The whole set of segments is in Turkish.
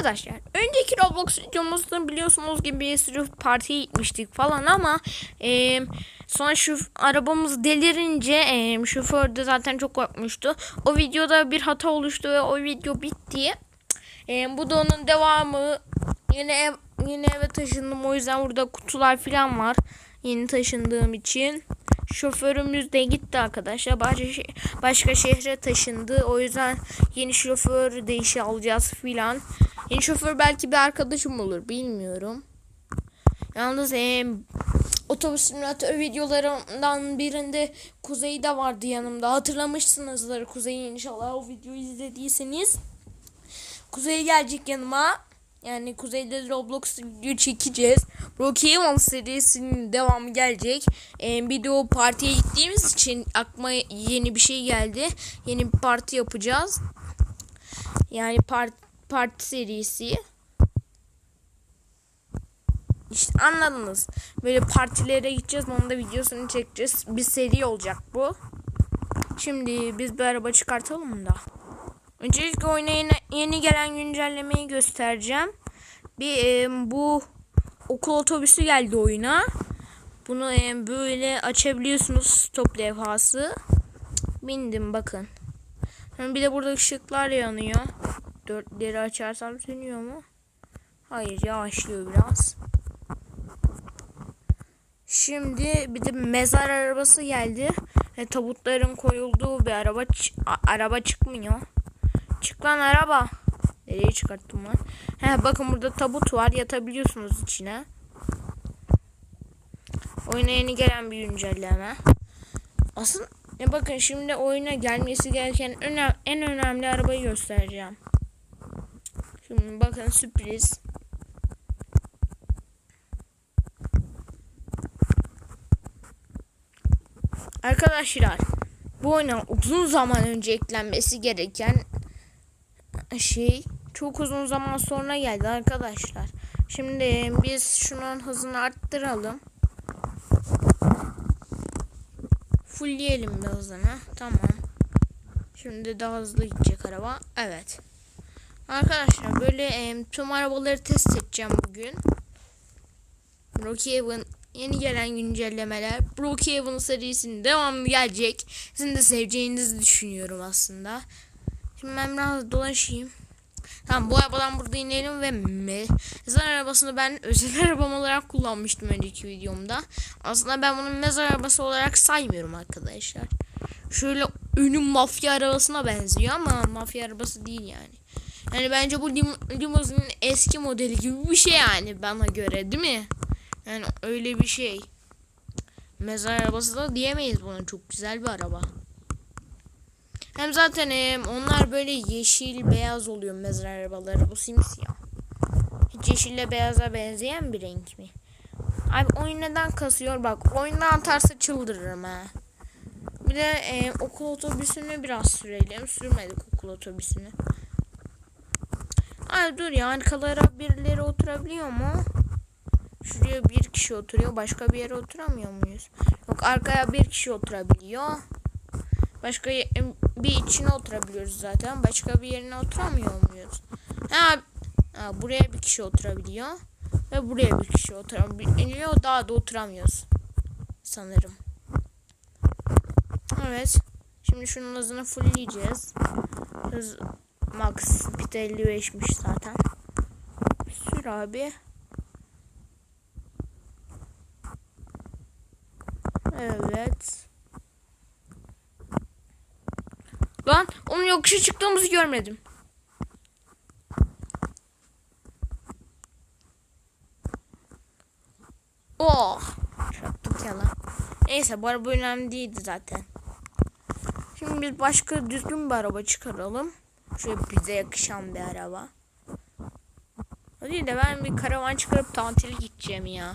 Arkadaşlar önceki Roblox videomuzda biliyorsunuz gibi sürü partiye gitmiştik falan ama e, sonra şu arabamız delirince e, şoför de zaten çok korkmuştu. O videoda bir hata oluştu ve o video bitti. E, bu da onun devamı. Yine ev, yine eve taşındım o yüzden burada kutular falan var. Yeni taşındığım için. Şoförümüz de gitti arkadaşlar. Başka, başka şehre taşındı. O yüzden yeni şoför değişi alacağız filan. Yeni şoför belki bir arkadaşım olur. Bilmiyorum. Yalnız e, otobüs simülatör videolarından birinde Kuzey de vardı yanımda. Hatırlamışsınızdır Kuzey'i inşallah o videoyu izlediyseniz. Kuzey gelecek yanıma. Yani Kuzey'de Roblox video çekeceğiz. Brookhaven serisinin devamı gelecek. Ee, bir de o partiye gittiğimiz için aklıma yeni bir şey geldi. Yeni bir parti yapacağız. Yani part, parti serisi. İşte anladınız. Böyle partilere gideceğiz. Onun da videosunu çekeceğiz. Bir seri olacak bu. Şimdi biz bir araba çıkartalım da. Öncelikle oyuna yeni, yeni gelen güncellemeyi göstereceğim. Bir e, bu okul otobüsü geldi oyuna. Bunu e, böyle açabiliyorsunuz stop levhası. Bindim bakın. Bir de burada ışıklar yanıyor. Dörtleri açarsam sönüyor mu? Hayır yavaşlıyor biraz. Şimdi bir de mezar arabası geldi. Ve tabutların koyulduğu bir araba araba çıkmıyor. Çık lan araba. Nereye çıkarttım lan? He bakın burada tabut var. Yatabiliyorsunuz içine. Oyuna yeni gelen bir güncelleme. Aslında ya bakın şimdi oyuna gelmesi gereken en önemli arabayı göstereceğim. Şimdi bakın sürpriz. Arkadaşlar bu oyuna uzun zaman önce eklenmesi gereken şey çok uzun zaman sonra geldi arkadaşlar. Şimdi biz şunun hızını arttıralım. Fullleyelim bir hızını. Tamam. Şimdi daha hızlı gidecek araba. Evet. Arkadaşlar böyle e, tüm arabaları test edeceğim bugün. Brookhaven yeni gelen güncellemeler. Brookhaven serisinin devamı gelecek. Sizin de seveceğinizi düşünüyorum aslında. Şimdi ben biraz dolaşayım. Tamam bu arabadan burada inelim ve mezar arabasını ben özel arabam olarak kullanmıştım önceki videomda. Aslında ben bunu mezar arabası olarak saymıyorum arkadaşlar. Şöyle önüm mafya arabasına benziyor ama mafya arabası değil yani. Yani bence bu lim limuzinin eski modeli gibi bir şey yani bana göre değil mi? Yani öyle bir şey. Mezar arabası da diyemeyiz buna çok güzel bir araba. Hem zaten em, onlar böyle yeşil beyaz oluyor mezar arabaları. Bu simsiyah. Hiç yeşille beyaza benzeyen bir renk mi? Abi oyun neden kasıyor? Bak oyundan atarsa çıldırırım ha. Bir de em, okul otobüsünü biraz sürelim. Sürmedik okul otobüsünü. Ay dur ya arkalara birileri oturabiliyor mu? Şuraya bir kişi oturuyor. Başka bir yere oturamıyor muyuz? Yok arkaya bir kişi oturabiliyor. Başka bir içine oturabiliyoruz zaten. Başka bir yerine oturamıyor muyuz? Ha, ha buraya bir kişi oturabiliyor. Ve buraya bir kişi oturabiliyor. Daha da oturamıyoruz. Sanırım. Evet. Şimdi şunun hızını fullleyeceğiz. Hız max speed 55'miş zaten. Sür abi. Evet. Lan onun yokuşa çıktığımızı görmedim. Oh. Çarptık ya lan. Neyse bu araba önemli değildi zaten. Şimdi biz başka düzgün bir araba çıkaralım. Şöyle bize yakışan bir araba. Hadi de ben bir karavan çıkarıp tatile gideceğim ya.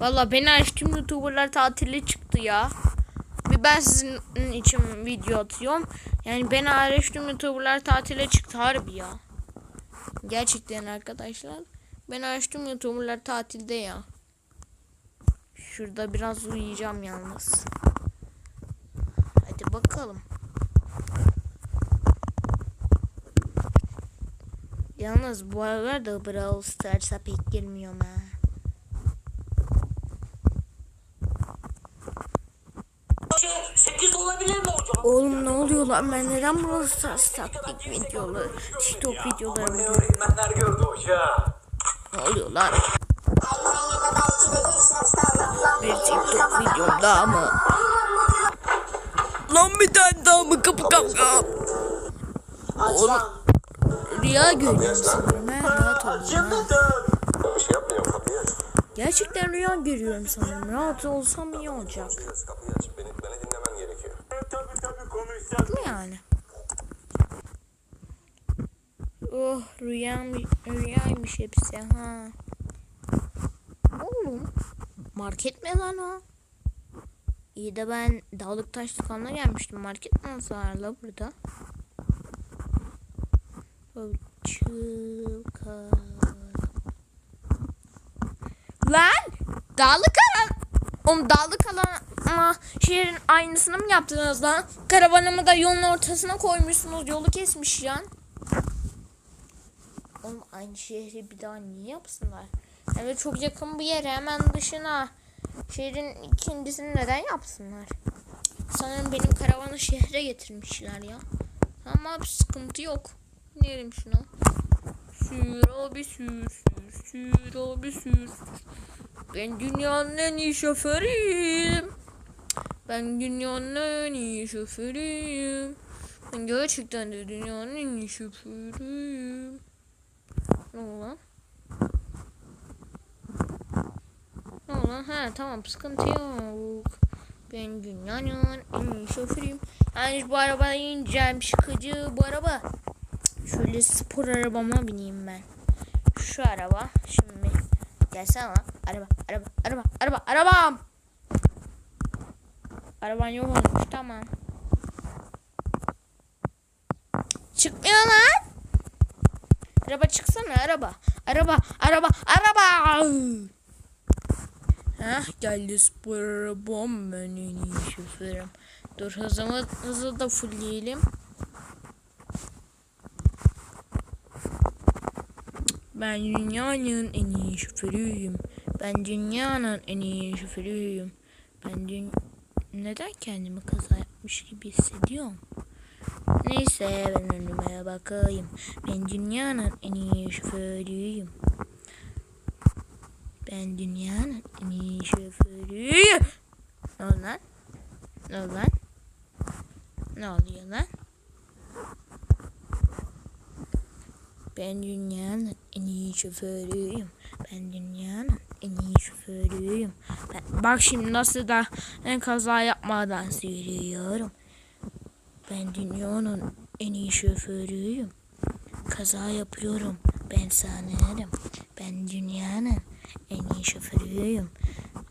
Valla beni aç tüm youtuberlar tatile çıktı ya. Ben sizin için video atıyorum. Yani ben hariç tüm youtuberlar tatile çıktı harbi ya. Gerçekten arkadaşlar. Ben açtım youtuberlar tatilde ya. Şurada biraz uyuyacağım yalnız. Hadi bakalım. Yalnız bu aralar da Brawl Stars'a pek girmiyorum ha. Şey, 8 olabilir mi hocam? Oğlum ne oluyor lan ben neden Brawl Stars taktik videoları, TikTok videoları buluyorum? öğretmenler gördü hocam. Ne oluyor lan? Bir TikTok videom daha mı? Lan bir tane daha mı kapı kapı? Oğlum rüya görüyorum sanırım ha. Rahat. Cımbıdım. Bir şey yapmıyorum kapıyı aç. Gerçekten rüya görüyorum sanırım. Rahat olsam iyi olacak. Kapıyı aç. Beni, beni. Tabii tabii konuşacağız. Mi yani? Oh rüyam, rüyaymış hepsi ha. Oğlum market mi lan o? İyi de ben dağlık taş dükanına gelmiştim. Market nasıl var la burada? Çıkar. Lan! Dağlık alan. Oğlum dağlık alan ama şehrin aynısını mı yaptınız lan? Karavanımı da yolun ortasına koymuşsunuz. Yolu kesmiş ya. Oğlum aynı şehri bir daha niye yapsınlar? Evet çok yakın bir yere hemen dışına. Şehrin ikincisini neden yapsınlar? Sanırım benim karavanı şehre getirmişler ya. Abi sıkıntı yok. Diyelim şunu. Sür abi sür sür sür abi sür. Ben dünyanın en iyi şoförüyüm. Ben dünyanın en iyi şoförüyüm. Ben gerçekten de dünyanın en iyi şoförüyüm. Ne oldu lan? Ne oldu lan? Ha tamam sıkıntı yok. Ben dünyanın en iyi şoförüyüm. Yani bu araba ineceğim sıkıcı bu araba. Şöyle spor arabama bineyim ben. Şu araba şimdi gelsene lan. Araba araba araba araba arabam. Araban yok olmuş tamam. Çıkmıyor lan. Araba çıksana araba. Araba araba araba. Heh geldi spor iyi şoförüm. Dur hızımı hızı da fullleyelim. Ben dünyanın en iyi şoförüyüm. Ben dünyanın en iyi şoförüyüm. Ben dün... Neden kendimi kaza yapmış gibi hissediyorum? Neyse ben önüme bakayım. Ben dünyanın en iyi şoförüyüm. Ben dünyanın en iyi şoförüyüm. Ne oldu lan? Ne oldu lan? Ne oluyor lan? Ben dünyanın en iyi şoförüyüm. Ben dünyanın en iyi şoförüyüm. Ben, bak şimdi nasıl da en kaza yapmadan sürüyorum. Ben dünyanın en iyi şoförüyüm. Kaza yapıyorum. Ben sanırım. Ben dünyanın en iyi şoförüyüm.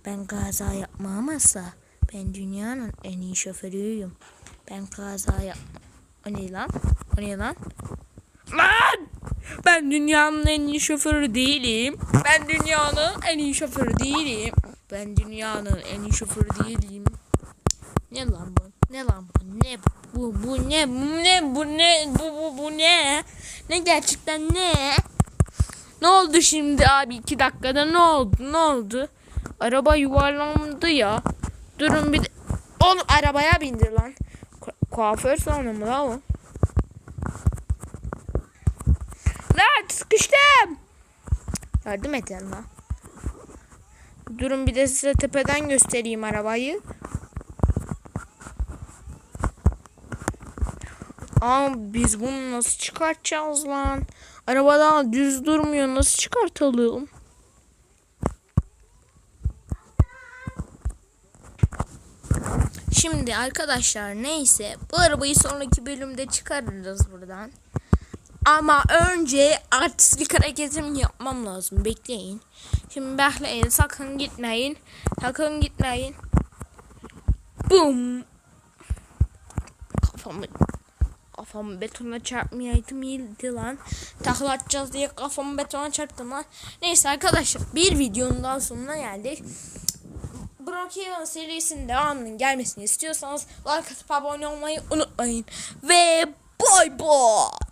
Ben kaza yapmamazsa ben dünyanın en iyi şoförüyüm. Ben kaza yap... O ne lan? O ne lan? Lan! Ben dünyanın en iyi şoförü değilim. Ben dünyanın en iyi şoförü değilim. Ben dünyanın en iyi şoförü değilim. Ne lan bu? Ne lan bu? Ne bu? Bu ne? Bu ne? Bu ne? Bu bu bu ne? Ne gerçekten ne? Ne oldu şimdi abi iki dakikada ne oldu? Ne oldu? Araba yuvarlandı ya. Durun bir de... Oğlum arabaya bindir lan. Ku- kuaför salonu mu la o? Lan sıkıştım. Yardım et yanına. Durun bir de size tepeden göstereyim arabayı. Aa biz bunu nasıl çıkartacağız lan? Araba daha düz durmuyor. Nasıl çıkartalım? Şimdi arkadaşlar neyse bu arabayı sonraki bölümde çıkarırız buradan. Ama önce artistlik hareketimi yapmam lazım. Bekleyin. Şimdi bekleyin. Sakın gitmeyin. Sakın gitmeyin. Bum. Kafamı kafamı betona çarpmayaydım iyiydi lan. Takla atacağız diye kafamı betona çarptım lan. Neyse arkadaşlar bir videonun daha sonuna geldik. Brookhaven serisinin devamının gelmesini istiyorsanız like atıp abone olmayı unutmayın. Ve bay bay.